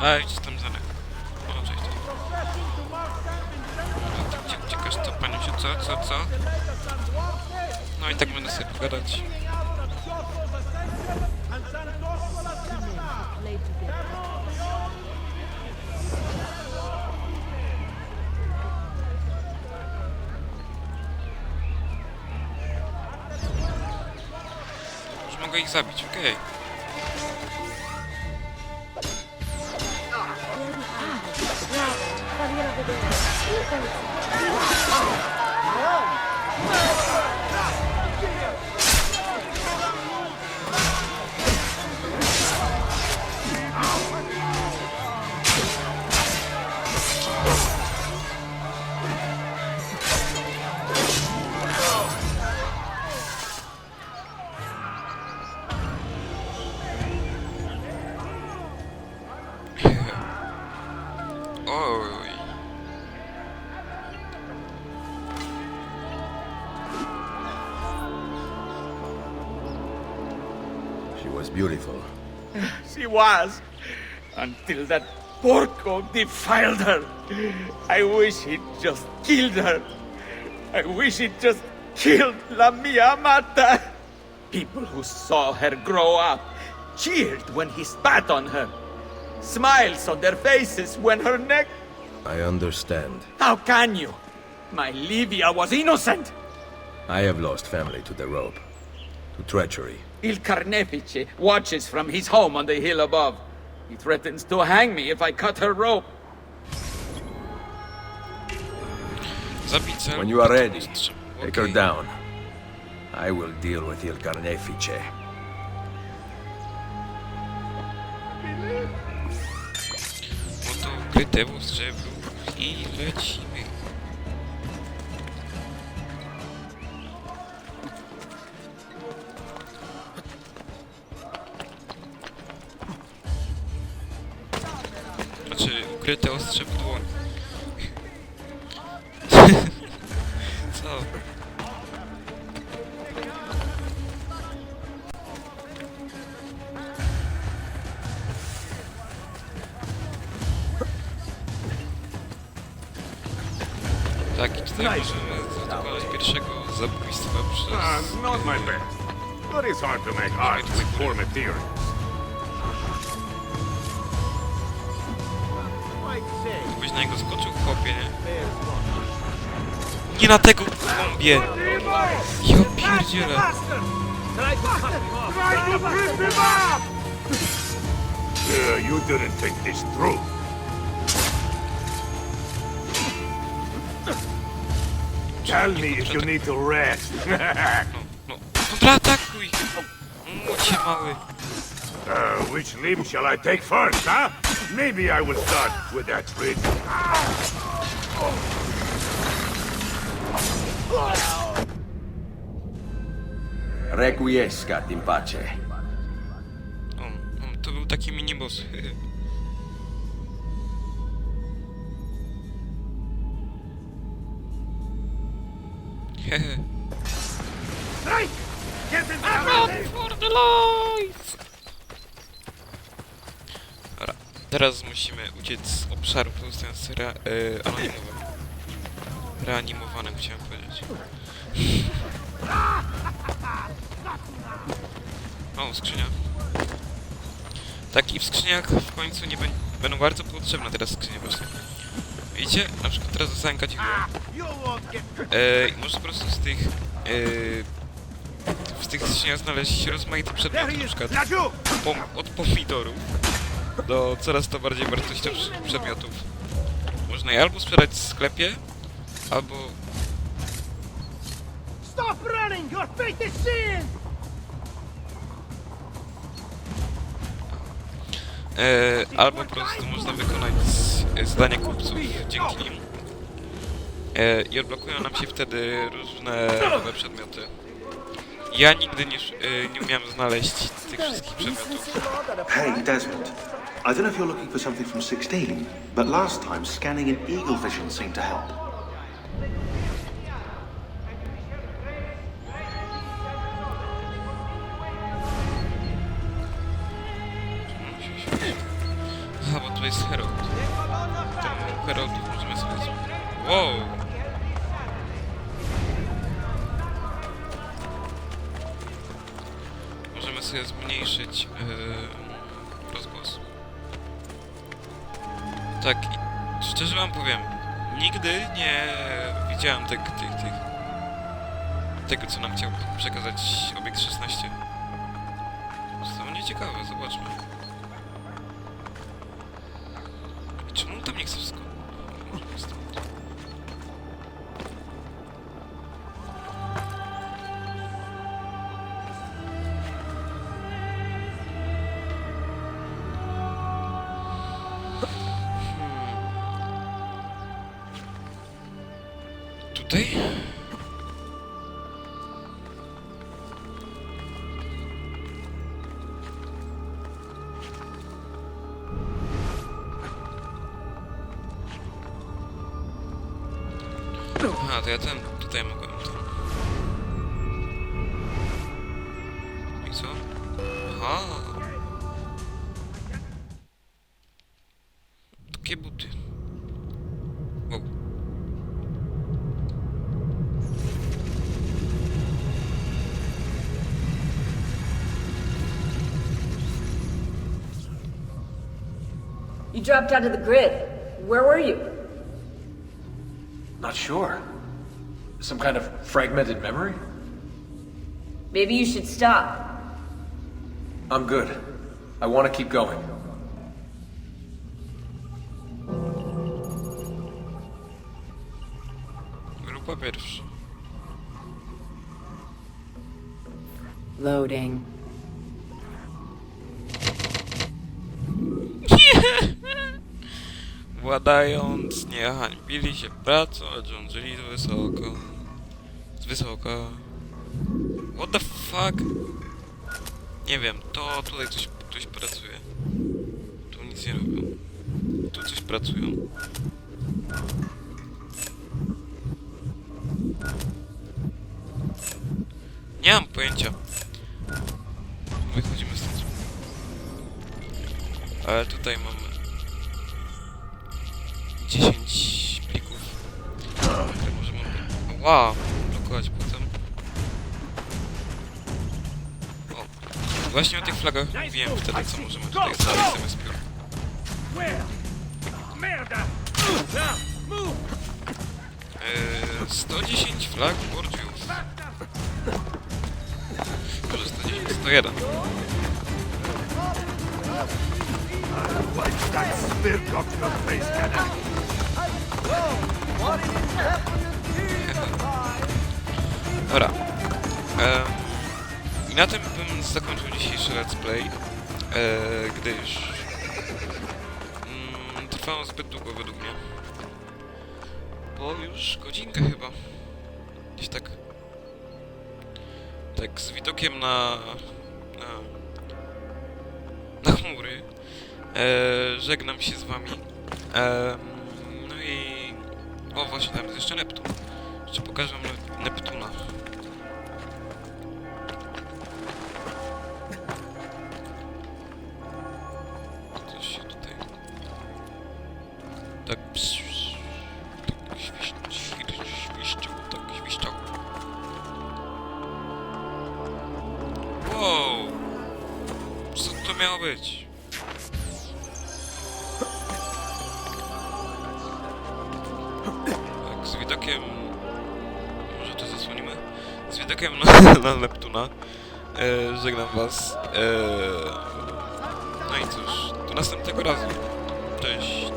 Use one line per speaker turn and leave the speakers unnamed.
Cześć, jestem Zenek. O, cześć. Cie- Ciekaż co, panią się, co, co, co? No i tak będę sobie pogadać. Już mogę ich zabić, okej. Oj. Thank you.
She was beautiful.
She was. Until that porco defiled her. I wish he'd just killed her. I wish he'd just killed La Mia Mata. People who saw her grow up cheered when he spat on her. Smiles on their faces when her neck.
I understand.
How can you? My Livia was innocent.
I have lost family to the rope, to treachery.
Il Carnefice watches from his home on the hill above. He threatens to hang me if I cut her rope.
Zabić.
When you are ready,
Strzał.
take her down. I will deal with Il Carnefice.
Oto ukryte w strzewu i lecimy. Ukryte ostrze w dłoni. Co? Tak, i tutaj możemy dokonać pierwszego zabójstwa przez...
Uh, not my best. But it's hard to make art with poor material.
Byś na niego skoczył, chłopie, nie? Nie na tego zombie! Ja pierdzielę!
You didn't think this through. Tell me if you need to rest.
No, no, kontratakuj! Mucie mały!
uh, which limb shall I take first, huh? Maybe I will start with that bridge.
Requiescat in pace.
Um, um, to był taki minibus.
Strike! Get in the
teraz musimy uciec z obszaru pozostając re, e, anonimowym. Reanimowanym chciałem powiedzieć. O, skrzynia. Tak, i w skrzyniach w końcu nie bę- będą bardzo potrzebne teraz skrzynie właśnie. Widzicie? Na przykład teraz dostałem kadzidło. E, I można po prostu z tych... E, w tych skrzyniach znaleźć rozmaite przedmioty, na przykład pom od pomidorów do coraz to bardziej wartościowych przedmiotów. Można je albo sprzedać w sklepie, albo...
Stop running! Your fate is sealed!
E, albo po prostu można wykonać z- zadania kupców dzięki nim. E, I odblokują nam się wtedy różne nowe przedmioty. Ja nigdy nie, e, nie umiałem znaleźć tych wszystkich przedmiotów.
Hey, Desmond. I don't know if you're looking for something from 16, but last time scanning in Eagle Vision seemed to help.
A, bo tutaj jest Herald. Ten Herald możemy sobie... Wow! Możemy sobie zmniejszyć yy, Tak, szczerze wam powiem, nigdy nie widziałem tych, tych, tych, tego co nam chciał przekazać obiekt 16. To będzie ciekawe, zobaczmy. Czemu on tam nie chce skąd? Może stąd. Tutaj? Aha, to
You dropped out of the grid. Where were you?
Not sure. Some kind of fragmented memory?
Maybe you should stop.
I'm good. I want to keep going.
Grupa pierwsza.
Loading.
Władając, nie hańbili się pracą, a z wysoko. Z wysoka. What the fuck? Nie wiem, to tutaj coś, ktoś pracuje. Tu nic nie robią. Tu coś pracują. Nie mam pojęcia. Wychodzimy stąd. Ale tutaj mamy które możemy... Wow! Blokować potem. O! Właśnie o tych flagach mówiłem wtedy, co możemy tutaj znaleźć zamiast piór. Eee, 110 flag bordziów. Może 110, 101.
Like that smirk off your face, cannon.
Dobra. I na tym bym zakończył dzisiejszy let's play, e, gdyż mm, trwało zbyt długo według mnie. Bo już godzinkę chyba. Gdzieś tak. Tak z widokiem na. na, na chmury. E, żegnam się z wami. No i. O właśnie, tam jest jeszcze Neptun. Jeszcze pokażę wam Nep- Neptuna. Coś się tutaj... Tak... psz- Tak świś... świr- świszczał, tak świszczał. Wow! Co to miało być? Tak, z widokiem... Może to zasłonimy? Z widokiem na, na Neptuna. E, żegnam was. E, no i cóż, do następnego razu. Cześć.